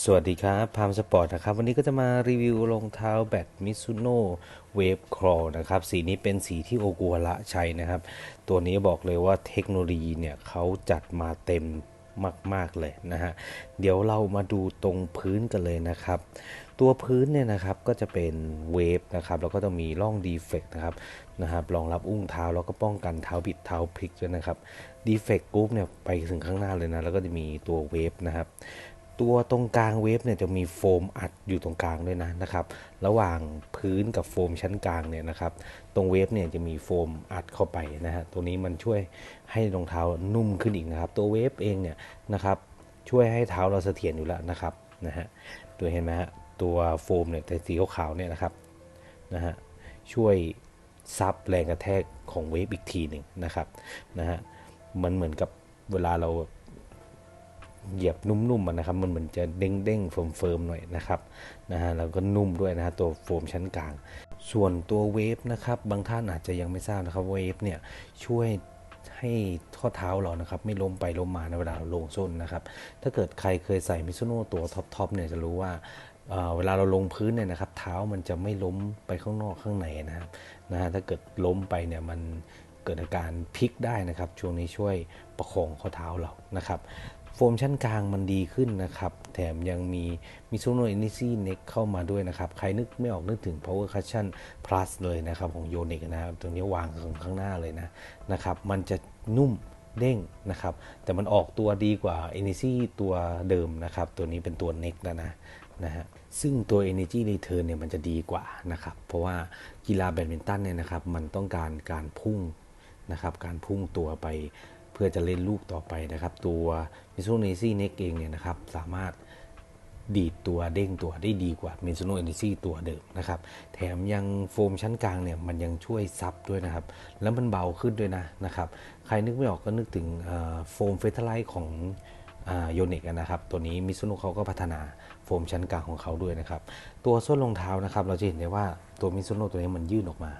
สวัสดีครับ พามสปอร์ตนะครับ วันนี้ก็จะมารีวิวรองเท้าแบตมิซุโน่เวฟครอนะครับ สีนี้เป็นสีที่โอกัวละใช้นะครับ ตัวนี้บอกเลยว่าเทคโนโลยีเนี่ยเขาจัดมาเต็มมาก ๆ เลยนะฮะ เดี๋ยวเรามาดูตรงพื้นกันเลยนะครับ ตัวพื้นเนี่ยนะครับก็จะเป็นเวฟนะครับ แล้วก็ต้องมีร่องดีเฟกต์นะครับนะครับรองรับอุ้งเท้าแล้วก็ป้องกันเท้าบิดเท้าพลิกด้วยนะครับดีเฟกต์กรุ๊ปเนี่ยไปถึงข้างหน้าเลยนะ แล้วก็จะมีตัวเวฟนะครับ ตัวตรงกลางเวฟเนี่ยจะมีโฟมอัดอยู่ตรงกลางด้วยนะนะครับ ระหว่างพื้นกับโฟมชั้นกลางเนี่ยนะครับ ตรงเวฟเนี่ยจะมีโฟมอัดเข้าไปนะฮะ ตัวนี้มันช่วยให้รองเท้านุ่มขึ้นอีกนะครับ ตัวเวฟเองเนี่ยนะครับช่วยให้เท้าเราเสถียรอยู่แล้วนะครับนะฮะ ตัวเห็นไหมฮะ ตัวโฟมเนี่ยแต่สีขาวๆเนี่ยนะครับนะฮะ ช่วยซับแรงกระแทกของเวฟอีกทีหนึ่งนะครับนะฮะ มันเหมือนกับเวลาเรา เหยียบนุ่มๆนะครับ มันเหมือนจะเด้งๆเฟิร์มๆหน่อยนะครับนะฮะแล้วก็นุ่มด้วยนะฮะตัวโฟมชั้นกลาง ส่วนตัวเวฟนะครับ บางท่านอาจจะยังไม่ทราบนะครับเวฟเนี่ยช่วยให้ข้อเท้าเรานะครับไม่ล้มไปล้มมาในเวลาเราลงส้นนะครับ ถ้าเกิดใครเคยใส่มิซูโน่ตัวท็อปๆเนี่ยจะรู้ว่าเเวลาเราลงพื้นเนี่ยนะครับ เท้ามันจะไม่ล้มไปข้างนอกข้างในนะครับนะฮะถ้าเกิดล้มไปเนี่ยมันเกิดอาการพลิกได้นะครับ ช่วงนี้ช่วยประคองข้อเท้าเรานะครับ โฟมชั้นกลางมันดีขึ้นนะครับ แถมยังมีมิซูโน่อินิซี่เน็กเข้ามาด้วยนะครับ ใครนึกไม่ออกนึกถึง Power Cushion Plus เลยนะครับ ของโยนิกนะครับตรงนี้วางข้างหน้าเลยนะนะครับ มันจะนุ่มเด้งนะครับ แต่มันออกตัวดีกว่า i n i s i ตัวเดิมนะครับ ตัวนี้เป็นตัวเน็กแล้วนะนะฮะซึ่งตัว Energy Return เนี่ยมันจะดีกว่านะครับ เพราะว่ากีฬาแบดมินตันเนี่ยนะครับ มันต้องการการพุ่งนะครับ การพุ่งตัวไป เพื่อจะเล่นลูกต่อไปนะครับ ตัว m i z u n o e n y Neck เองเนี่ยนะครับสามารถดีดตัวเด้งตัวได้ดีกว่า m i z u n o e n y ตัวเดิมนะครับ แถมยังโฟมชั้นกลางเนี่ยมันยังช่วยซับด้วยนะครับ แล้วมันเบาขึ้นด้วยนะนะครับ ใครนึกไม่ออกก็นึกถึงโฟมเฟเทอร์ไลท์ของโยนิกนะครับ ตัวนี้มิซุโนะเขาก็พัฒนาโฟมชั้นกลางของเขาด้วยนะครับ ตัวส้นรองเท้านะครับ เราจะเห็นได้ว่าตัวมิซุโนะตัวนี้มันยื่นออกมา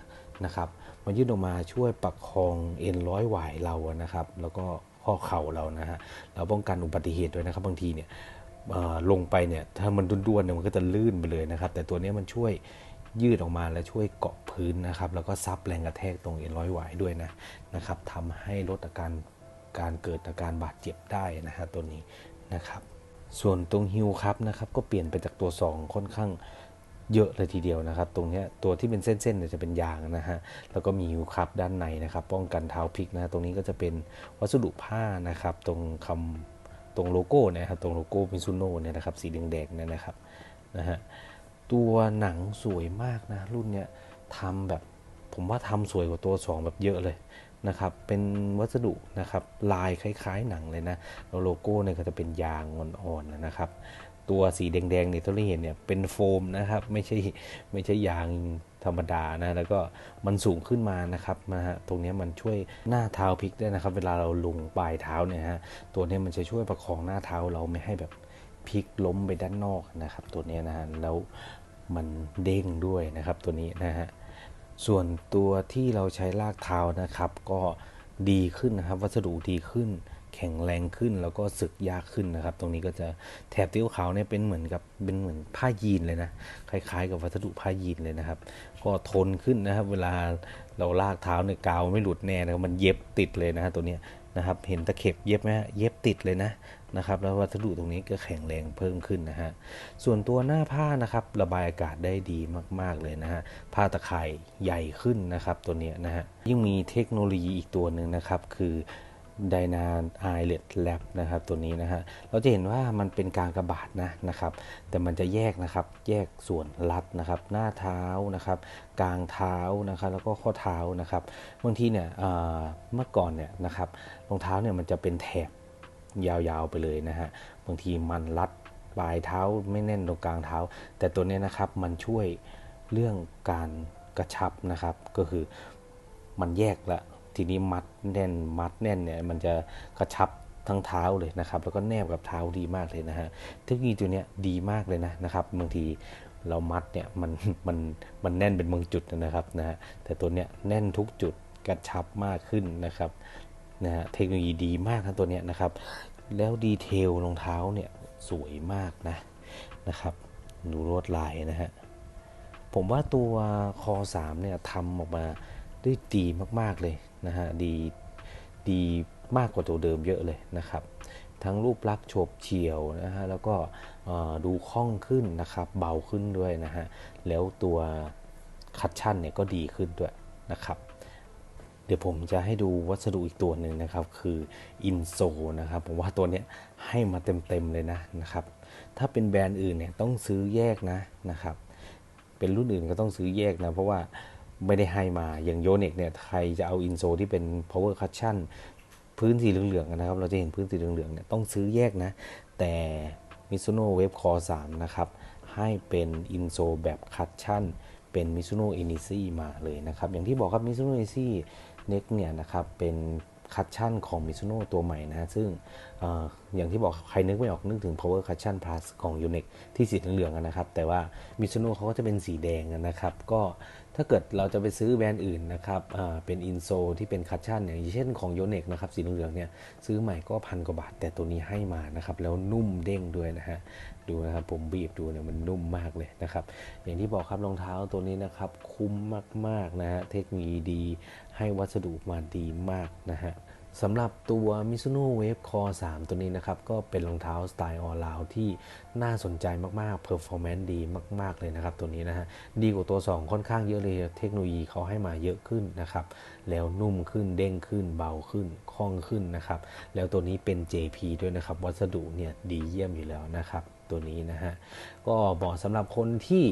นะครับ มันยื่นออกมาช่วยประคองเอ็นร้อยหวายเรานะครับ แล้วก็ข้อเข่าเรานะฮะเราป้องกันอุบัติเหตุด้วยนะครับ บางทีเนี่ยลงไปเนี่ยถ้ามันด้วนๆเนี่ยมันก็จะลื่นไปเลยนะครับ แต่ตัวนี้มันช่วยยืดออกมาและช่วยเกาะพื้นนะครับ แล้วก็ซับแรงกระแทกตรงเอ็นร้อยหวายด้วยนะนะครับทำให้ลดอาการการเกิดอาการบาดเจ็บได้นะฮะตัวนี้นะครับ ส่วนตรงฮิวครับนะครับก็เปลี่ยนไปจากตัว 2 ค่อนข้าง เยอะเลยทีเดียวนะครับ ตรงนี้ตัวที่เป็นเส้นๆเนี่ยจะเป็นยางนะฮะแล้วก็มีฮิวครับด้านในนะครับ ป้องกันเท้าพลิกนะตรงนี้ก็จะเป็นวัสดุผ้านะครับ ตรงคำตรงโลโก้นะครับตรงโลโก้มิซูโน่เนี่ยนะครับสีแดงๆเนี่ยนะครับนะฮะตัวหนังสวยมากนะรุ่นเนี้ยทำแบบผมว่าทำสวยกว่าตัว 2 แบบเยอะเลย นะครับเป็นวัสดุนะครับลายคล้าย ๆ หนังเลยนะแล้วโลโก้เนี่ยก็จะเป็นยางอ่อนๆนะครับ ตัวสีแดงๆเนี่ยที่เราเห็นเนี่ยเป็นโฟมนะครับไม่ใช่ไม่ใช่ยางธรรมดานะแล้วก็มันสูงขึ้นมานะครับนะฮะตรงนี้มันช่วยหน้าเท้าพลิกได้นะครับ เวลาเราลงปลายเท้าเนี่ยฮะตัวนี้มันจะช่วยประคองหน้าเท้าเราไม่ให้แบบพลิกล้มไปด้านนอกนะครับ ตัวนี้นะฮะแล้วมันเด้งด้วยนะครับตัวนี้นะฮะ ส่วนตัวที่เราใช้ลากเท้านะครับ ก็ดีขึ้นนะครับ วัสดุดีขึ้น แข็งแรงขึ้นแล้วก็สึกยากขึ้นนะครับ ตรงนี้ก็จะแถบติ้วขาวเนี่ยเป็นเหมือนกับเป็นเหมือนผ้ายีนเลยนะคล้ายๆ กับวัสดุผ้ายีนเลยนะครับ ก็ทนขึ้นนะครับ เวลาเราลากเท้าเนี่ยกาวไม่หลุดแน่นะครับมันเย็บติดเลยนะฮะตัวเนี้ย นะครับ เห็นตะเข็บเย็บไหมเย็บติดเลยนะนะครับ แล้ววัสดุตรงนี้ก็แข็งแรงเพิ่มขึ้นนะฮะ ส่วนตัวหน้าผ้านะครับระบายอากาศได้ดีมากๆเลยนะฮะ ผ้าตะข่ายใหญ่ขึ้นนะครับตัวนี้นะฮะยิ่งมีเทคโนโลยีอีกตัวหนึ่งนะครับคือ d y n a Eyelet Lab นะครับตัวนี้นะฮะเราจะเห็นว่ามันเป็นการกระบาดนะนะครับแต่มันจะแยกนะครับแยกส่วนรัดนะครับหน้าเท้านะครับกลางเท้านะครับแล้วก็ข้อเท้านะครับบางทีเนี่ยเมื่อก่อนเนี่ยนะครับรองเท้าเนี่ยมันจะเป็นแถบยาวๆไปเลยนะฮะบางทีมันรัดปลายเท้าไม่แน่นตรงกลางเท้า แต่ตัวนี้นะครับมันช่วยเรื่องการกระชับนะครับ ก็คือมันแยกละ ทีนี้มัดแน่นมัดแน่นเนี่ยมันจะกระชับทั้งเท้าเลยนะครับ แล้วก็แนบกับเท้าดีมากเลยนะฮะเทคโนโลยีตัวเนี้ยดีมากเลยนะนะครับบางทีเรามัดเนี่ยมันมันมันแน่นเป็นบางจุดนะครับนะฮะแต่ตัวเนี้ยแน่นทุกจุดกระชับมากขึ้นนะครับนะฮะเทคโนโลยีดีมากนะตัวเนี้ยนะครับ แล้วดีเทลรองเท้าเนี่ยสวยมากนะนะครับดูลวดลายนะฮะผมว่าตัวคอ3เนี่ยทำออกมา ได้ดีมากๆเลยนะฮะดีดีมากกว่าตัวเดิมเยอะเลยนะครับ ทั้งรูปลักษณ์โฉบเฉี่ยวนะฮะแล้วก็ดูคล่องขึ้นนะครับ เบาขึ้นด้วยนะฮะแล้วตัวคัตชั่นเนี่ยก็ดีขึ้นด้วยนะครับ เดี๋ยวผมจะให้ดูวัสดุอีกตัวหนึ่งนะครับ คืออินโซนะครับผมว่าตัวเนี้ยให้มาเต็มๆเลยนะนะครับ ถ้าเป็นแบรนด์อื่นเนี่ยต้องซื้อแยกนะนะครับ เป็นรุ่นอื่นก็ต้องซื้อแยกนะเพราะว่า ไม่ได้ให้มาอย่างโยเนกเนี่ยใครจะเอาอินโซที่เป็น power cushion พื้นสีเหลืองๆนะครับ เราจะเห็นพื้นสีเหลืองๆเนี่ยต้องซื้อแยกนะ แต่ Mizuno Wave Core 3นะครับ ให้เป็นอินโซแบบคัตชั่นเป็น Mizuno i n i s i มาเลยนะครับ อย่างที่บอกครับ Mizuno i n i s i Neck เนี่ยนะครับ เป็นคัตชั่นของ Mizuno ตัวใหม่นะซึ่ง อย่างที่บอกใครนึกไม่ออกนึกถึง Power Cushion Plus ของ Yonex ที่สีเหลืองๆนะครับ แต่ว่า Mizuno เขาก็จะเป็นสีแดงนะครับ ก็ถ้าเกิดเราจะไปซื้อแบรนด์อื่นนะครับเป็นอินโซที่เป็นคัตชั่นอย่างเช่นของ Yonex นะครับสีเหลืองๆเนี่ยซื้อใหม่ก็พันกว่าบาท แต่ตัวนี้ให้มานะครับ แล้วนุ่มเด้งด้วยนะฮะดูนะครับผมบีบดูเนี่ยมันนุ่มมากเลยนะครับ อย่างที่บอกครับรองเท้าตัวนี้นะครับ คุ้มมากๆนะฮะเทคโนโลยีดี ให้วัสดุมาดีมากนะฮะ สำหรับตัว Mizuno Wave Core 3 ตัวนี้นะครับ ก็เป็นรองเท้าสไตล์ออลาวที่น่าสนใจมากๆ Performance ดีมากๆเลยนะครับ ตัวนี้นะฮะ ดีกว่าตัว 2 ค่อนข้างเยอะเลย เทคโนโลยีเขาให้มาเยอะขึ้นนะครับ แล้วนุ่มขึ้นเด้งขึ้นเบาขึ้นคล่องขึ้นนะครับ แล้วตัวนี้เป็น JP ด้วยนะครับ วัสดุเนี่ยดีเยี่ยมอยู่แล้วนะครับตัวนี้นะฮะ ก็เหมาะสำหรับคนที่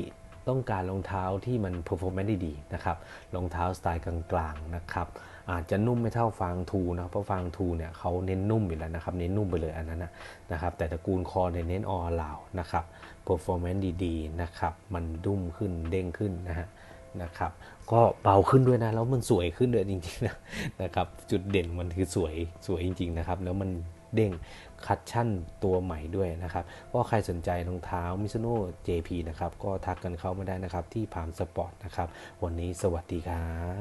ต้องการรองเท้าที่มัน performance ด้ดีนะครับ รองเท้าสไตล์กลางๆนะครับ อาจจะนุ่มไม่เท่าฟางทูนะเพราะฟางทูเนี่ยเขาเน้นนุ่มอยู่แล้วนะครับเน้นนุ่มไปเลยอันนั้นนะนะครับแต่ตระกูลคอเนี่ยเน้นออลาวนะครับ performance ดีๆนะครับมันดุ้มขึ้นเด้งขึ้นนะฮะนะครับก็เบาขึ้นด้วยนะแล้วมันสวยขึ้นด้วยจริงๆนะนะครับจุดเด่นมันคือสวยสวยจริง ๆ นะครับ แล้วมันเด้งคัตชั่นตัวใหม่ด้วยนะครับก็ใครสนใจรองเท้า Mizuno JP นะครับ ก็ทักกันเข้ามาได้นะครับ ที่พามสปอร์ตนะครับ วันนี้สวัสดีครับ